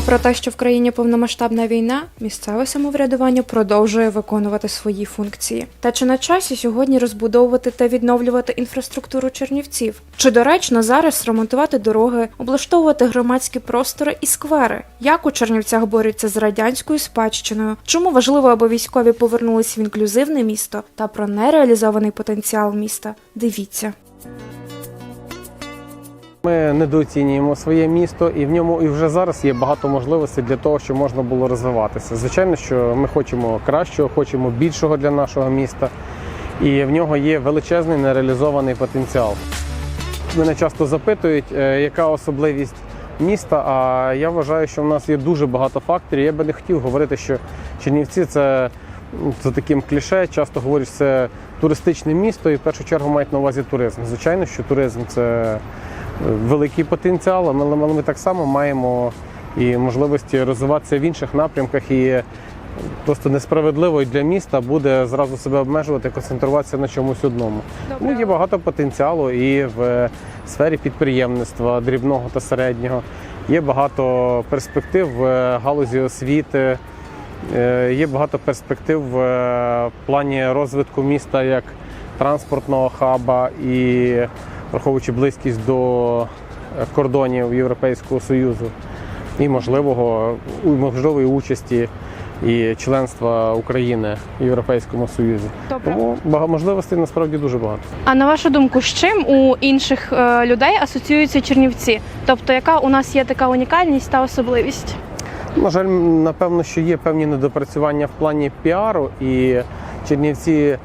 Попри те, що в країні повномасштабна війна, місцеве самоврядування продовжує виконувати свої функції. Та чи на часі сьогодні розбудовувати та відновлювати інфраструктуру Чернівців? Чи доречно зараз ремонтувати дороги, облаштовувати громадські простори і сквери? Як у Чернівцях борються з радянською спадщиною? Чому важливо, аби військові повернулись в інклюзивне місто та про нереалізований потенціал міста? Дивіться. Ми недооцінюємо своє місто, і в ньому і вже зараз є багато можливостей для того, щоб можна було розвиватися. Звичайно, що ми хочемо кращого, хочемо більшого для нашого міста, і в нього є величезний нереалізований потенціал. Мене часто запитують, е, яка особливість міста. А я вважаю, що в нас є дуже багато факторів. Я би не хотів говорити, що Чернівці це за таким кліше. Часто говорять, це туристичне місто, і в першу чергу мають на увазі туризм. Звичайно, що туризм це великий потенціал, але ми, так само маємо і можливості розвиватися в інших напрямках. І просто несправедливо для міста буде зразу себе обмежувати, концентруватися на чомусь одному. Тому є багато потенціалу і в сфері підприємництва дрібного та середнього. Є багато перспектив в галузі освіти. Е, Є багато перспектив в плані розвитку міста як транспортного хаба і враховуючи близькість до е, кордонів Європейського Союзу і можливого можливої участі і членства України в Європейському Союзі. Добре. Тому можливостей насправді дуже багато. А на вашу думку, з чим у інших е, людей асоціюються Чернівці? Тобто, яка у нас є така унікальність та особливість? На жаль, напевно, що є певні недопрацювання в плані піару, і Чернівці,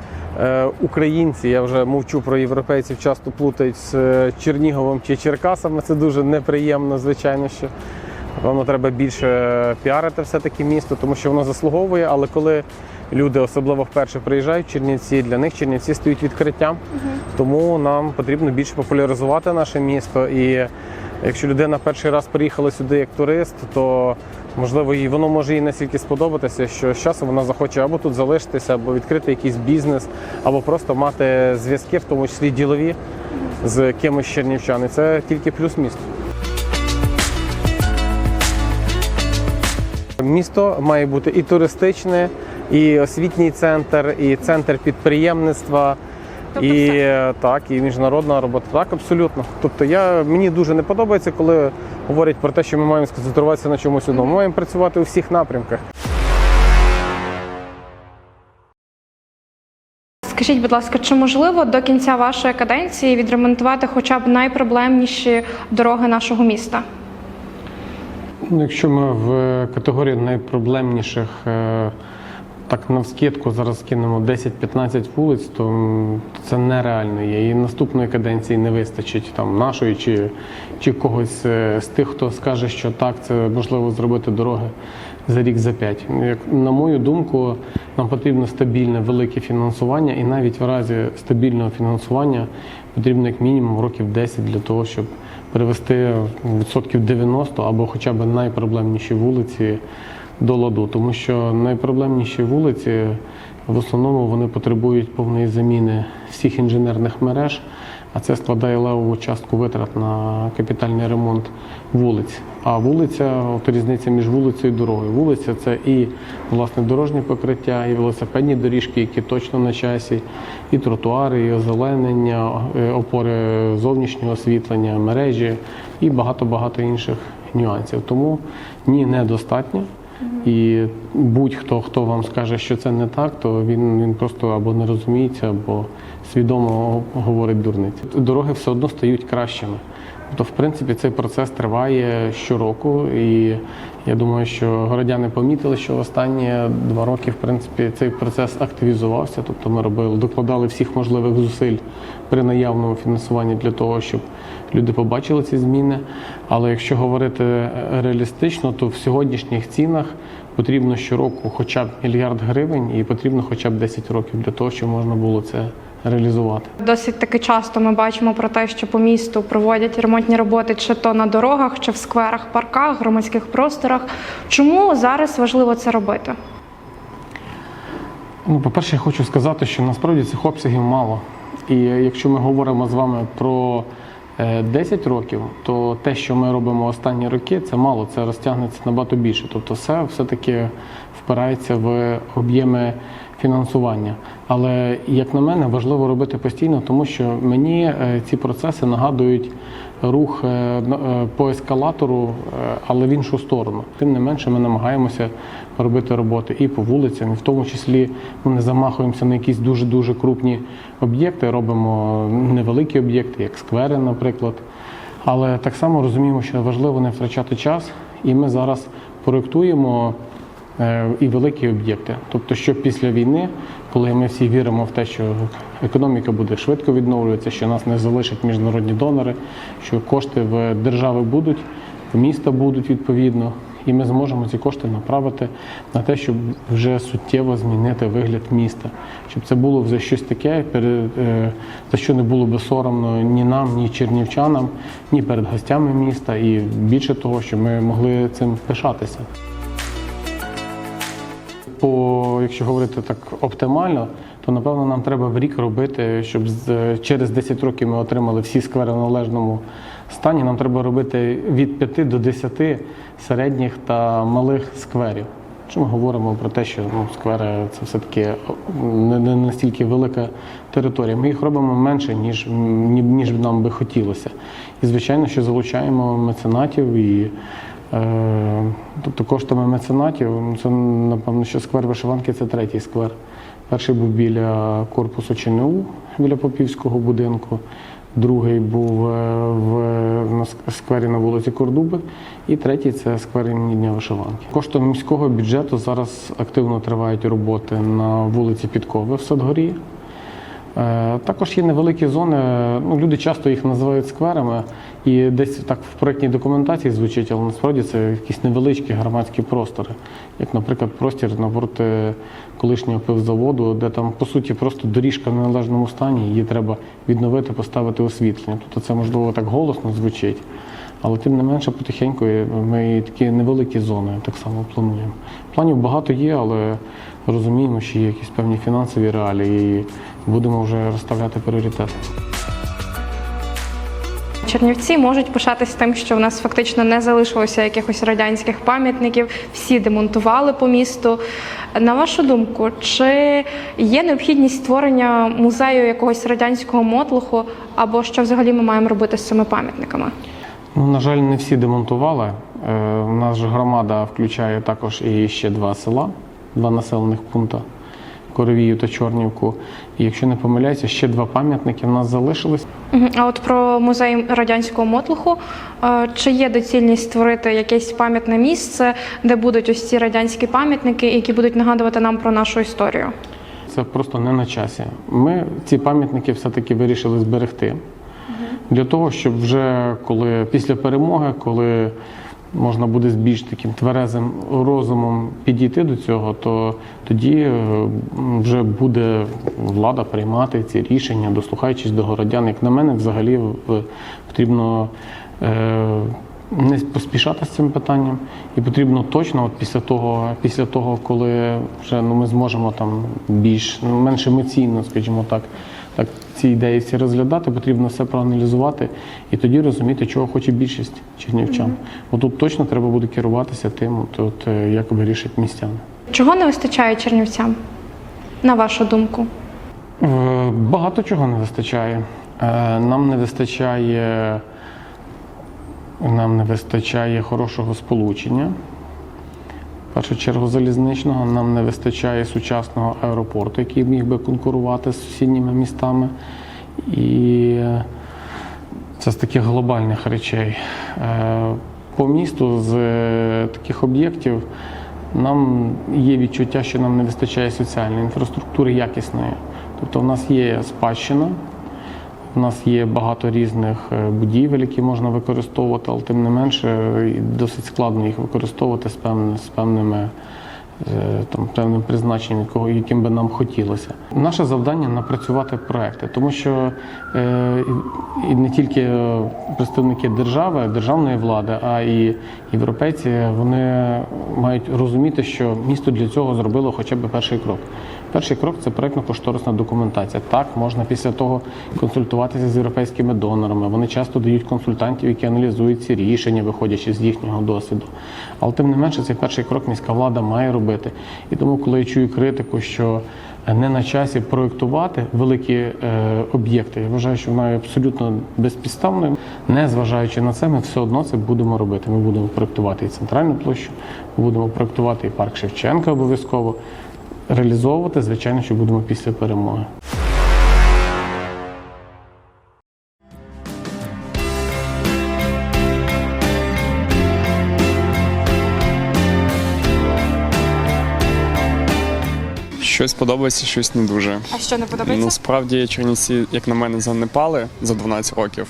українці, я вже мовчу про європейців, часто плутають з е, Черніговом чи Черкасами. Це дуже неприємно, звичайно, що напевно треба більше піарити все-таки місто, тому що воно заслуговує. Але коли люди особливо вперше приїжджають в Чернівці, для них Чернівці стають відкриттям. Тому нам потрібно більше популяризувати наше місто. І якщо людина перший раз приїхала сюди як турист, то можливо їй воно може їй настільки сподобатися, що з часом вона захоче або тут залишитися, або відкрити якийсь бізнес, або просто мати зв'язки, в тому числі ділові, з кимось чернівчан. І це тільки плюс місту. Місто має бути і туристичне, і освітній центр, і центр підприємництва. Тобто і все. е, так, і міжнародна робота. Так, абсолютно. Тобто я мені дуже не подобається, коли говорять про те, що ми маємо сконцентруватися на чомусь одному. Ми маємо працювати у всіх напрямках. Скажіть, будь ласка, чи можливо до кінця вашої каденції відремонтувати хоча б найпроблемніші дороги нашого міста? Ну, Якщо ми в категорії найпроблемніших, е, так навскидку зараз кинемо 10-15 вулиць, то це нереально є. І наступної каденції не вистачить там нашої чи, чи когось е, з тих, хто скаже, що так, це можливо зробити дороги за рік, за п'ять. Як на мою думку, нам потрібно стабільне велике фінансування, і навіть в разі стабільного фінансування потрібно як мінімум років 10 для того, щоб перевести відсотків 90 або хоча б найпроблемніші вулиці до ладу, тому що найпроблемніші вулиці в основному вони потребують повної заміни всіх інженерних мереж, а це складає левову частку витрат на капітальний ремонт вулиць. А вулиця, от різниця між вулицею і дорогою. Вулиця це і власне дорожнє покриття, і велосипедні доріжки, які точно на часі, і тротуари, і озеленення, е, опори зовнішнього освітлення, мережі і багато-багато інших нюансів. Тому ні, недостатньо. І будь-хто, хто вам скаже, що це не так, то він, він просто або не розуміється, або свідомо говорить дурниці. Дороги все одно стають кращими. Тобто, в принципі, цей процес триває щороку, і я думаю, що городяни помітили, що останні два роки, в принципі, цей процес активізувався. Тобто, ми робили, докладали всіх можливих зусиль при наявному фінансуванні для того, щоб люди побачили ці зміни. Але якщо говорити реалістично, то в сьогоднішніх цінах потрібно щороку хоча б мільярд гривень, і потрібно хоча б 10 років для того, щоб можна було це реалізувати. Досить таки часто ми бачимо про те, що по місту проводять ремонтні роботи чи то на дорогах, чи в скверах, парках, громадських просторах. Чому зараз важливо це робити? Ну, по-перше, я хочу сказати, що насправді цих обсягів мало. І якщо ми говоримо з вами про е, 10 років, то те, що ми робимо останні роки, це мало, це розтягнеться набагато більше. Тобто, все все-таки впирається в об'єми фінансування. Але як на мене, важливо робити постійно, тому що мені е, ці процеси нагадують рух е, е, по ескалатору, е, але в іншу сторону. Тим не менше, ми намагаємося робити роботи і по вулицям, і в тому числі ми не замахуємося на якісь дуже дуже крупні об'єкти, робимо невеликі об'єкти, як сквери, наприклад. Але так само розуміємо, що важливо не втрачати час, і ми зараз проєктуємо е, і великі об'єкти. Тобто, що після війни, коли ми всі віримо в те, що економіка буде швидко відновлюватися, що нас не залишать міжнародні донори, що кошти в держави будуть, в міста будуть відповідно, і ми зможемо ці кошти направити на те, щоб вже суттєво змінити вигляд міста, щоб це було вже щось таке, е, за що не було би соромно ні нам, ні чернівчанам, ні перед гостями міста, і більше того, щоб ми могли цим пишатися. По, якщо говорити так оптимально, то напевно нам треба в рік робити, щоб через 10 років ми отримали всі сквери в належному стані. Нам треба робити від 5 до 10 середніх та малих скверів. Що ми говоримо про те, що ну, сквери це все-таки не, настільки велика територія. Ми їх робимо менше, ніж, ніж нам би хотілося. І звичайно, що залучаємо меценатів і Тобто коштами меценатів, ну, це напевно, що сквер вишиванки це третій сквер. Перший був біля корпусу ЧНУ, біля Попівського будинку. Другий був е, в сквері на вулиці Кордуби, і третій це сквер імені Дня вишиванки. Коштом міського бюджету зараз активно тривають роботи на вулиці Підкови в Садгорі. Е, Також є невеликі зони. Ну, люди часто їх називають скверами, і десь так в проєктній документації звучить, але насправді це якісь невеличкі громадські простори, як, наприклад, простір навпроти колишнього пивзаводу, де там по суті просто доріжка в неналежному стані, її треба відновити, поставити освітлення. Тобто це можливо так голосно звучить. Але тим не менше потихеньку ми такі невеликі зони так само плануємо. Планів багато є, але розуміємо, що є якісь певні фінансові реалії і будемо вже розставляти пріоритети. Чернівці можуть пишатись тим, що в нас фактично не залишилося якихось радянських пам'ятників, всі демонтували по місту. На вашу думку, чи є необхідність створення музею якогось радянського мотлуху, або що взагалі ми маємо робити з цими пам'ятниками? Ну, на жаль, не всі демонтували. Е, У нас же громада включає також і ще два села, два населених пункти Коровію та Чорнівку. І якщо не помиляюся, ще два пам'ятники в нас залишились. А от про музей радянського мотлуху, е, чи є доцільність створити якесь пам'ятне місце, де будуть ось ці радянські пам'ятники, які будуть нагадувати нам про нашу історію? Це просто не на часі. Ми ці пам'ятники все-таки вирішили зберегти. Для того, щоб вже коли після перемоги, коли можна буде з більш таким тверезим розумом підійти до цього, то тоді е, вже буде влада приймати ці рішення, дослухаючись до городян. Як на мене, взагалі потрібно е, не поспішати з цим питанням, і потрібно точно, от після того, після того, коли вже ну ми зможемо там більш ну, менш емоційно, скажімо так, так ці ідеї всі розглядати, потрібно все проаналізувати і тоді розуміти, чого хоче більшість чернівчан. Отут точно треба буде керуватися тим, от, от, е, як вирішать містяни. Чого не вистачає чернівцям, на вашу думку? Е, Багато чого не вистачає. Е, Нам не вистачає, нам не вистачає хорошого сполучення. Першу чергу залізничного, нам не вистачає сучасного аеропорту, який міг би конкурувати з сусідніми містами. І е, це з таких глобальних речей. Е, По місту з е, таких об'єктів нам є відчуття, що нам не вистачає соціальної інфраструктури якісної. Тобто в нас є спадщина, у нас є багато різних е, будівель, які можна використовувати, але тим не менше досить складно їх використовувати з, певними, з певними е, там певним призначенням, яким би нам хотілося. Наше завдання напрацювати проекти, тому що е, і не тільки е, представники держави, державної влади, а і європейці вони мають розуміти, що місто для цього зробило хоча б перший крок. Перший крок це проектно-кошторисна документація. Так, можна після того консультуватися з європейськими донорами. Вони часто дають консультантів, які аналізують ці рішення, виходячи з їхнього досвіду. Але тим не менше, цей перший крок міська влада має робити. І тому, коли я чую критику, що не на часі проєктувати великі е, об'єкти, я вважаю, що вона абсолютно безпідставною. Не зважаючи на це, ми все одно це будемо робити. Ми будемо проєктувати і центральну площу, ми будемо проєктувати і парк Шевченка обов'язково. Реалізовувати, звичайно, що будемо після перемоги. Щось подобається, щось не дуже. А що не Ну, справді Чернівці, як на мене, занепали за 12 років.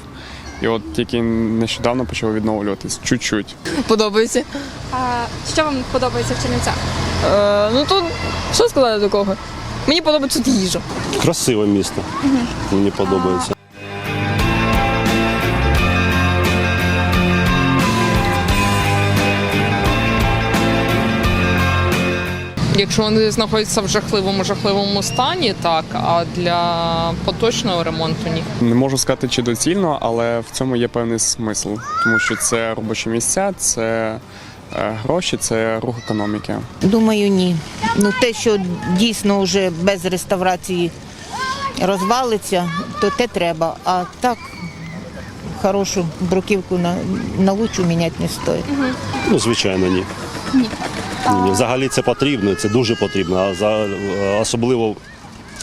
І от тільки нещодавно почали відновлюватись чуть-чуть. Подобається. А що вам подобається в Чернівцях? Е, ну тут що сказати такого? Мені подобається тут їжа. Красиве місто. Мені подобається. Якщо вони знаходяться в жахливому жахливому стані, так, а для поточного ремонту ні. Не можу сказати, чи доцільно, але в цьому є певний смисл, тому що це робочі місця, це гроші, це рух економіки. Думаю, ні. Ну те, що дійсно вже без реставрації розвалиться, то те треба. А так хорошу бруківку на, на лучу міняти не стоїть. Ну, звичайно, ні. Ні. Взагалі це потрібно, це дуже потрібно. А за, особливо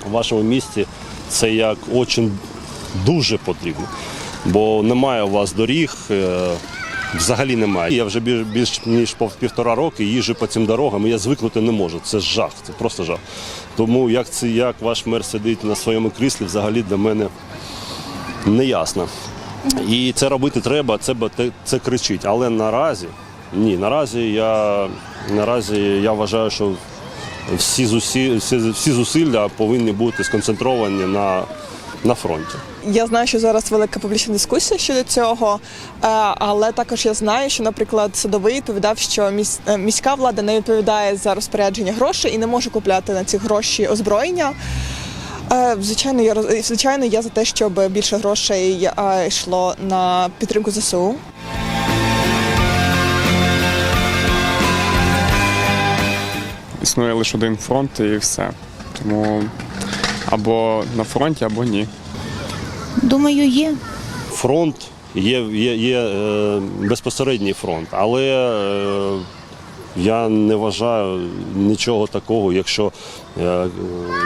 в вашому місті це як очень дуже потрібно. Бо немає у вас доріг, е, взагалі немає. Я вже більш, ніж півтора роки їжджу по цим дорогам, і я звикнути не можу. Це жах, це просто жах. Тому як це як ваш мер сидить на своєму кріслі, взагалі для мене не ясно. І це робити треба, це, це кричить. Але наразі ні, наразі я наразі я вважаю, що всі зусилля, всі, всі зусилля повинні бути сконцентровані на, на фронті. Я знаю, що зараз велика публічна дискусія щодо цього, е, але також я знаю, що, наприклад, садовий відповідав, що е, міська влада не відповідає за розпорядження грошей і не може купляти на ці гроші озброєння. Е, Звичайно, я звичайно, я за те, щоб більше грошей йшло на підтримку ЗСУ. Існує лише один фронт і все. Тому або на фронті, або ні. Думаю, є. Фронт є, є, є е, безпосередній фронт, але е, я не вважаю нічого такого, якщо, е,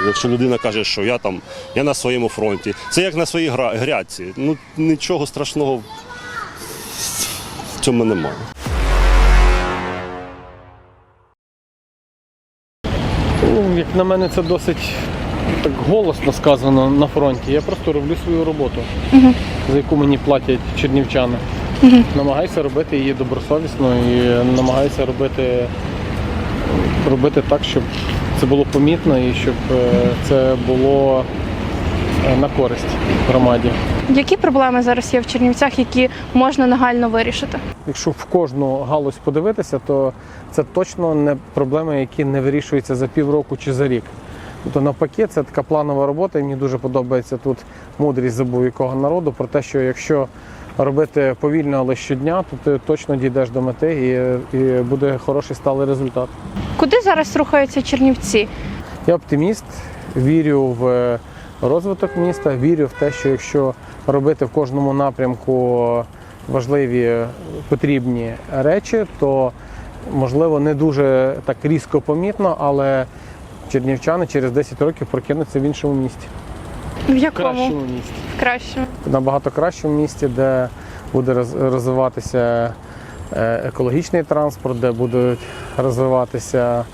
якщо людина каже, що я там я на своєму фронті. Це як на своїй гра- грядці. Ну нічого страшного в цьому немає. Ну, як на мене, це досить так голосно сказано на фронті. Я просто роблю свою роботу, за яку мені платять чернівчани. Намагаюся робити її добросовісно і намагаюся робити, робити так, щоб це було помітно і щоб е, це було е, на користь громаді. Які проблеми зараз є в Чернівцях, які можна нагально вирішити? Якщо в кожну галузь подивитися, то це точно не проблеми, які не вирішуються за півроку чи за рік. Тобто навпаки, це така планова робота, і мені дуже подобається тут мудрість забув якого народу про те, що якщо робити повільно, але щодня, то ти точно дійдеш до мети і, і буде хороший сталий результат. Куди зараз рухаються Чернівці? Я оптиміст, вірю в розвиток міста, вірю в те, що якщо робити в кожному напрямку важливі потрібні речі, то можливо не дуже так різко помітно, але чернівчани через 10 років прокинуться в іншому місті. В В якому? кращому місті. В кращому. Набагато кращому місті, де буде розвиватися е, екологічний транспорт, де будуть розвиватися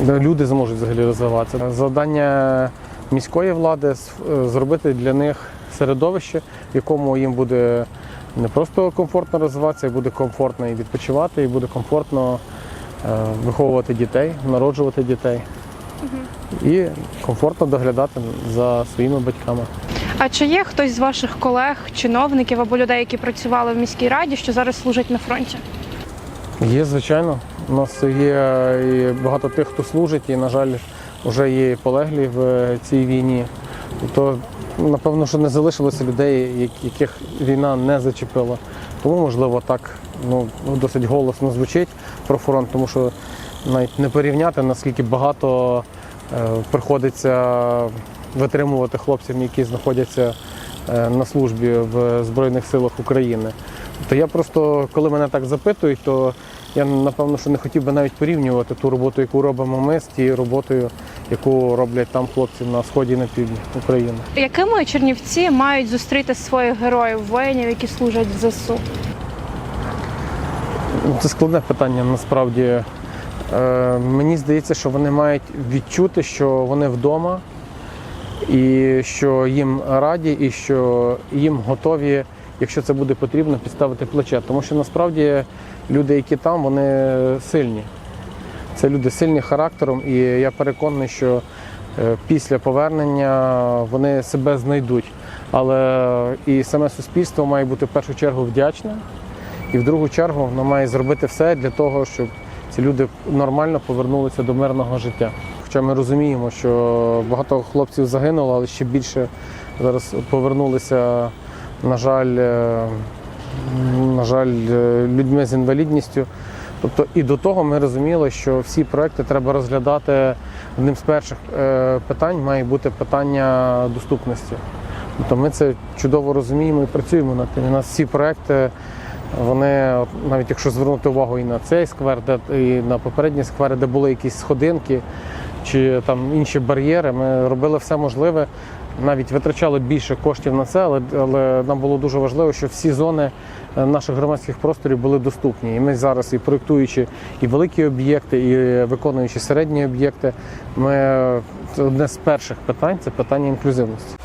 де люди зможуть взагалі розвиватися. Завдання міської влади зробити для них середовище, в якому їм буде не просто комфортно розвиватися, і буде комфортно і відпочивати, і буде комфортно виховувати дітей, народжувати дітей і комфортно доглядати за своїми батьками. А чи є хтось з ваших колег, чиновників або людей, які працювали в міській раді, що зараз служать на фронті? Є, звичайно. У нас є і багато тих, хто служить, і, на жаль, вже є полеглі в цій війні. То, напевно, що не залишилося людей, яких війна не зачепила. Тому, можливо, так ну, досить голосно звучить про фронт, тому що навіть не порівняти, наскільки багато е, приходиться витримувати хлопцям, які знаходяться е, на службі в Збройних силах України. То я просто, коли мене так запитують, то я напевно що не хотів би навіть порівнювати ту роботу, яку робимо ми з тією роботою, яку роблять там хлопці на сході і на півдні України. Якими чернівці мають зустріти своїх героїв, воїнів, які служать в ЗСУ? Це складне питання насправді. Е, мені здається, що вони мають відчути, що вони вдома, і що їм раді, і що їм готові, якщо це буде потрібно, підставити плече. Тому що насправді люди, які там, вони сильні. Це люди сильні характером, і я переконаний, що е, після повернення вони себе знайдуть. Але і саме суспільство має бути в першу чергу вдячне. І в другу чергу воно має зробити все для того, щоб ці люди нормально повернулися до мирного життя. Хоча ми розуміємо, що багато хлопців загинуло, але ще більше зараз повернулися, на жаль, е, на жаль, е, людьми з інвалідністю. Тобто і до того ми розуміли, що всі проекти треба розглядати одним з перших е, питань має бути питання доступності. Тобто ми це чудово розуміємо і працюємо над тим. У нас всі проекти, вони, навіть якщо звернути увагу і на цей сквер, і на попередні сквери, де були якісь сходинки чи там інші бар'єри, ми робили все можливе, навіть витрачали більше коштів на це, але, але нам було дуже важливо, щоб всі зони е, наших громадських просторів були доступні. І ми зараз, і проєктуючи і великі об'єкти, і виконуючи середні об'єкти, ми це одне з перших питань це питання інклюзивності.